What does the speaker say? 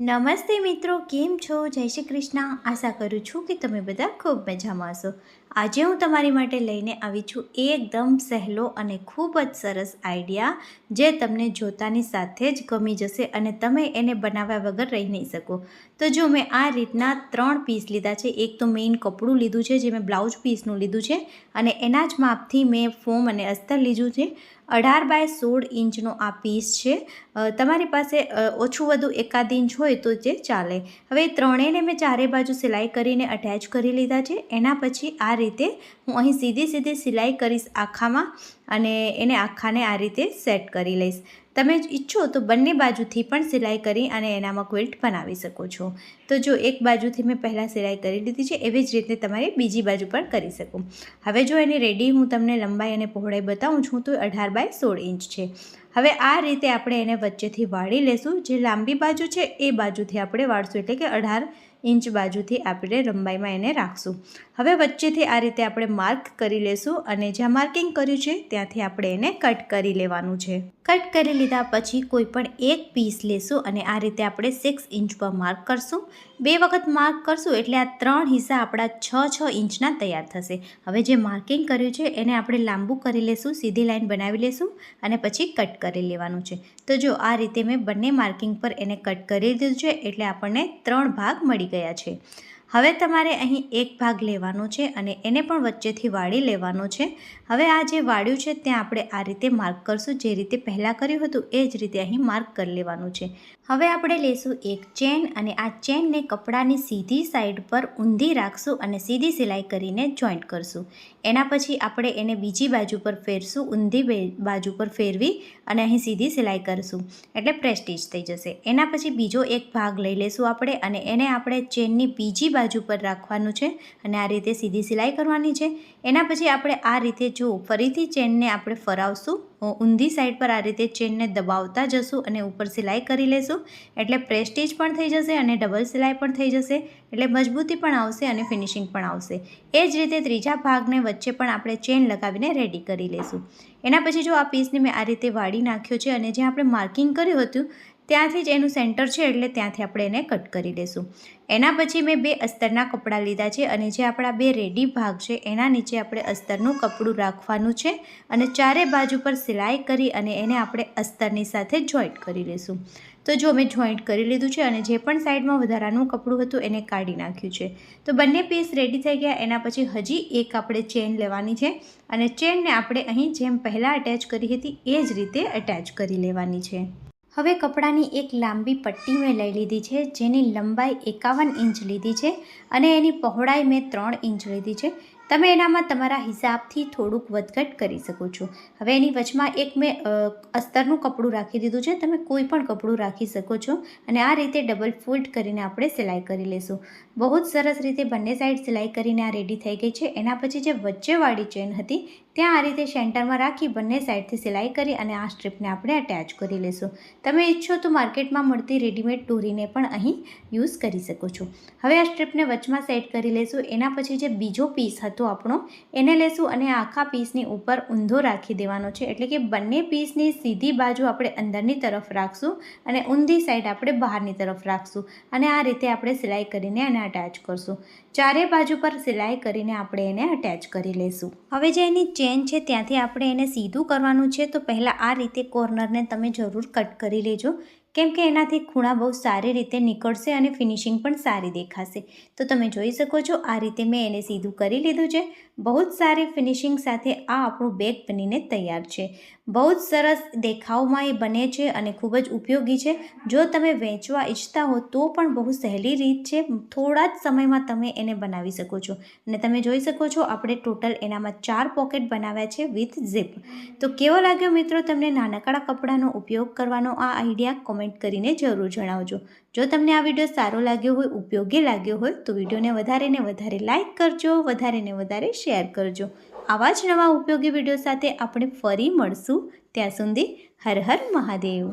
નમસ્તે મિત્રો, કેમ છો? જય શ્રી કૃષ્ણ. આશા કરું છું કે તમે બધા ખૂબ મજામાં હશો. આજે હું તમારી માટે લઈને આવી છું એકદમ સહેલો અને ખૂબ જ સરસ આઈડિયા જે તમને જોતાની સાથે જ ગમી જશે અને તમે એને બનાવ્યા વગર રહી નહીં શકો. તો જો મેં આ રીતના ત્રણ પીસ લીધા છે, એક તો મેઇન કપડું લીધું છે, જે મેં બ્લાઉઝ પીસનું લીધું છે અને એના જ માપથી મેં ફોમ અને અસ્તર લીધું છે. અઢાર બાય સોળ ઇંચનો આ પીસ છે. તમારી પાસે ઓછું વધુ એકાદ ઇંચ હોય તો જે ચાલે. હવે ત્રણેયને મેં ચારે બાજુ સિલાઈ કરીને અટેચ કરી લીધા છે. એના પછી આ રીતે હું અહીં સીધી સીધી સિલાઈ કરીશ આખામાં અને એને આખાને આ રીતે સેટ કરી લઈશ. તમે ઈચ્છો તો બંને બાજુથી પણ સિલાઈ કરી અને એનામાં ક્વિલ્ટ બનાવી શકો છો. તો જો એક બાજુથી મેં પહેલાં સિલાઈ કરી લીધી છે, એવી જ રીતે તમારે બીજી બાજુ પણ કરી શકો. હવે જો એની રેડી હું તમને લંબાઈ અને પહોળાઈ બતાવું છું, તો અઢાર બાય સોળ ઇંચ છે. હવે આ રીતે આપણે એને વચ્ચેથી વાળી લેશું. જે લાંબી બાજુ છે, એ બાજુથી આપણે વાળશું. એટલે કે અઢાર ઇંચ બાજુથી આપણે લંબાઈમાં એને રાખશું. હવે વચ્ચેથી આ રીતે આપણે માર્ક કરી લેશું અને જ્યાં માર્કિંગ કર્યું છે, ત્યાંથી આપણે એને કટ કરી લેવાનું છે. કટ કરી લીધા પછી કોઈ પણ એક પીસ લેશું અને આ રીતે આપણે સિક્સ ઇંચ પર માર્ક કરશું. બે વખત માર્ક કરશું એટલે આ ત્રણ હિસ્સા આપણા છ છ ઇંચના તૈયાર થશે. હવે જે માર્કિંગ કર્યું છે, એને આપણે લાંબુ કરી લેશું, સીધી લાઈન બનાવી લેશું અને પછી કટ કરી લેવાનું છે. તો જો આ રીતે મેં બંને માર્કિંગ પર એને કટ કરી દીધું છે, એટલે આપણને ત્રણ ભાગ મળી ગયા છે. હવે તમારે અહીં એક ભાગ લેવાનો છે અને એને પણ વચ્ચેથી વાળી લેવાનો છે. હવે આ જે વાળ્યું છે ત્યાં આપણે આ રીતે માર્ક કરશું. જે રીતે પહેલાં કર્યું હતું એ જ રીતે અહીં માર્ક કરી લેવાનું છે. હવે આપણે લેશું એક ચેન અને આ ચેનને કપડાની સીધી સાઈડ પર ઊંધી રાખશું અને સીધી સિલાઈ કરીને જોઈન્ટ કરશું. એના પછી આપણે એને બીજી બાજુ પર ફેરશું, ઊંધી બાજુ પર ફેરવી અને અહીં સીધી સિલાઈ કરશું. એટલે પ્રેસ્ટીજ થઈ જશે. એના પછી બીજો એક ભાગ લઈ લેશું આપણે અને એને આપણે ચેનની બીજી બાજુ પર રાખવાનું છે અને આ રીતે સીધી સિલાઈ કરવાની છે. એના પછી આપણે આ રીતે જો ફરીથી ચેનને આપણે ફરાવશું ઊંધી સાઈડ પર આ રીતે ચેનને દબાવતા જશું અને ઉપર સિલાઈ કરી લેશું, એટલે પ્રેસ્ટીજ પણ થઈ જશે અને ડબલ સિલાઈ પણ થઈ જશે, એટલે મજબૂતી પણ આવશે અને ફિનિશિંગ પણ આવશે. એ જ રીતે ત્રીજા ભાગને વચ્ચે પણ આપણે ચેન લગાવીને રેડી કરી લેશું. એના પછી જો આ પીસને મેં આ રીતે વાળી નાખ્યો છે અને જ્યાં આપણે માર્કિંગ કર્યું હતું ત્યાંથી જ એનું સેન્ટર છે એટલે ત્યાંથી આપણે એને કટ કરી લેશું એના પછી મેં બે અસ્તરના કપડાં લીધા છે અને જે આપણા બે રેડી ભાગ છે એના નીચે આપણે અસ્તરનું કપડું રાખવાનું છે અને ચારે બાજુ પર સિલાઈ કરી અને એને આપણે અસ્તરની સાથે જોઈન્ટ કરી લઈશું તો જો મેં જોઈન્ટ કરી લીધું છે અને જે પણ સાઈડમાં વધારાનું કપડું હતું એને કાઢી નાખ્યું છે. તો બંને પીસ રેડી થઈ ગયા, એના પછી હજી એક આપણે ચેન લેવાની છે અને ચેનને આપણે અહીં જેમ પહેલાં અટેચ કરી હતી એ જ રીતે અટેચ કરી લેવાની છે. હવે કપડાની એક લાંબી પટ્ટી મેં લઈ લીધી છે, જેની લંબાઈ એકાવન ઇંચ લીધી છે અને એની પહોળાઈ મેં ત્રણ ઇંચ લીધી છે. તમે એનામાં તમારા હિસાબથી થોડુંક વધઘટ કરી શકો છો. હવે એની વચમાં એક મેં અસ્તરનું કપડું રાખી દીધું છે. તમે કોઈ પણ કપડું રાખી શકો છો અને આ રીતે ડબલ ફોલ્ડ કરીને આપણે સિલાઈ કરી લઈશું બહુ જ સરસ રીતે બંને સાઈડ સિલાઈ કરીને આ રેડી થઈ ગઈ છે. એના પછી જે વચ્ચેવાળી ચેન હતી ત્યાં આ રીતે સેન્ટરમાં રાખી બંને સાઈડથી સિલાઈ કરી અને આ સ્ટ્રીપને આપણે અટેચ કરી લેશું. તમે ઈચ્છો તો માર્કેટમાં મળતી રેડીમેડ દોરીને પણ અહીં યુઝ કરી શકો છો. હવે આ સ્ટ્રીપને વચમાં સેટ કરી લેશું. એના પછી જે બીજો પીસ હતો આપણો, એને લેશું અને આખા પીસની ઉપર ઊંધો રાખી દેવાનો છે. એટલે કે બંને પીસની સીધી બાજુ આપણે અંદરની તરફ રાખશું અને ઊંધી સાઈડ આપણે બહારની તરફ રાખશું. અને આ રીતે આપણે સિલાઈ કરીને એને અટેચ કરશું. ચારે બાજુ પર સિલાઈ કરીને આપણે એને અટેચ કરી લેશું. હવે જે એની ચેન છે, ત્યાંથી આપણે એને સીધું કરવાનું છે, તો પહેલાં આ રીતે કોર્નરને તમે જરૂર કટ કરી લેજો. કેમ કે એનાથી ખૂણા બહુ સારી રીતે નીકળશે અને ફિનિશિંગ પણ સારી દેખાશે. તો તમે જોઈ શકો છો, આ રીતે મેં એને સીધું કરી લીધું છે. બહુ જ સારી ફિનિશિંગ સાથે આ આપણું બેગ બનીને તૈયાર છે. બહુ જ સરસ દેખાવમાં એ બને છે અને ખૂબ જ ઉપયોગી છે. જો તમે વેચવા ઈચ્છતા હો તો પણ બહુ સહેલી રીત છે. થોડા જ સમયમાં તમે એને બનાવી શકો છો. અને તમે જોઈ શકો છો, આપણે ટોટલ એનામાં ચાર પોકેટ બનાવ્યા છે વિથ ઝીપ. તો કેવો લાગ્યો મિત્રો તમને નાનકડા કપડાનો ઉપયોગ કરવાનો આ આઈડિયા? કોમેન્ટ કરીને જરૂર જણાવજો. જો તમને આ વીડિયો સારો લાગ્યો હોય, ઉપયોગી લાગ્યો હોય, તો વિડીયોને વધારે ને વધારે લાઇક કરજો, વધારે ને વધારે શેર કરજો. આવા જ નવા ઉપયોગી વીડિયો સાથે આપણે ફરી મળશું. ત્યાં સુધી હર હર મહાદેવ.